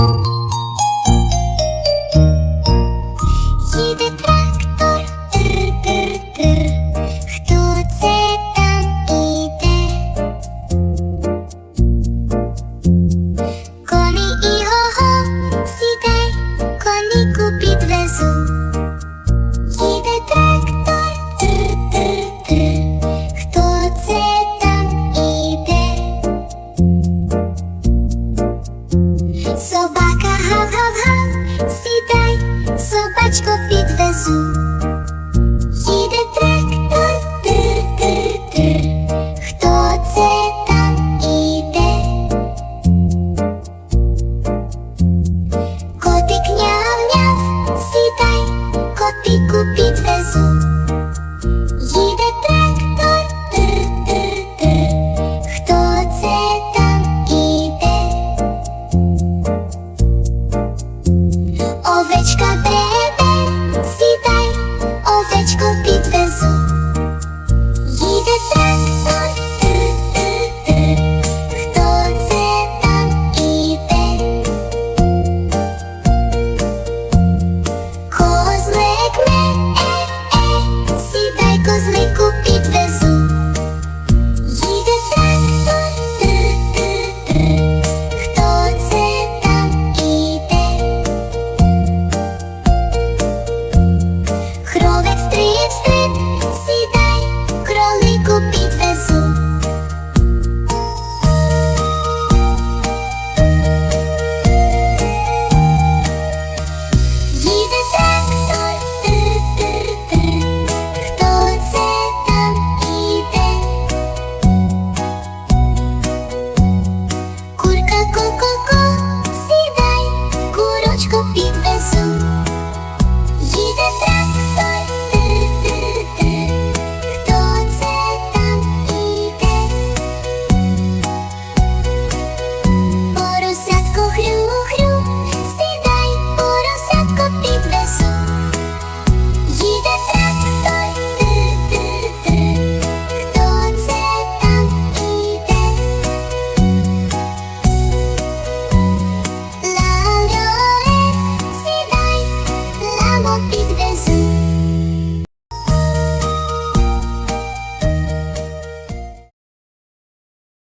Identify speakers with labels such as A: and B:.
A: Їде Собака гав-гав-гав, сідай, собачко підвезу. Овечка бреде, сідай, овечку підвезу. Їде трактор, тр-тр-тр, хто це там іде? Козлик ме, е, е, сідай, козлику.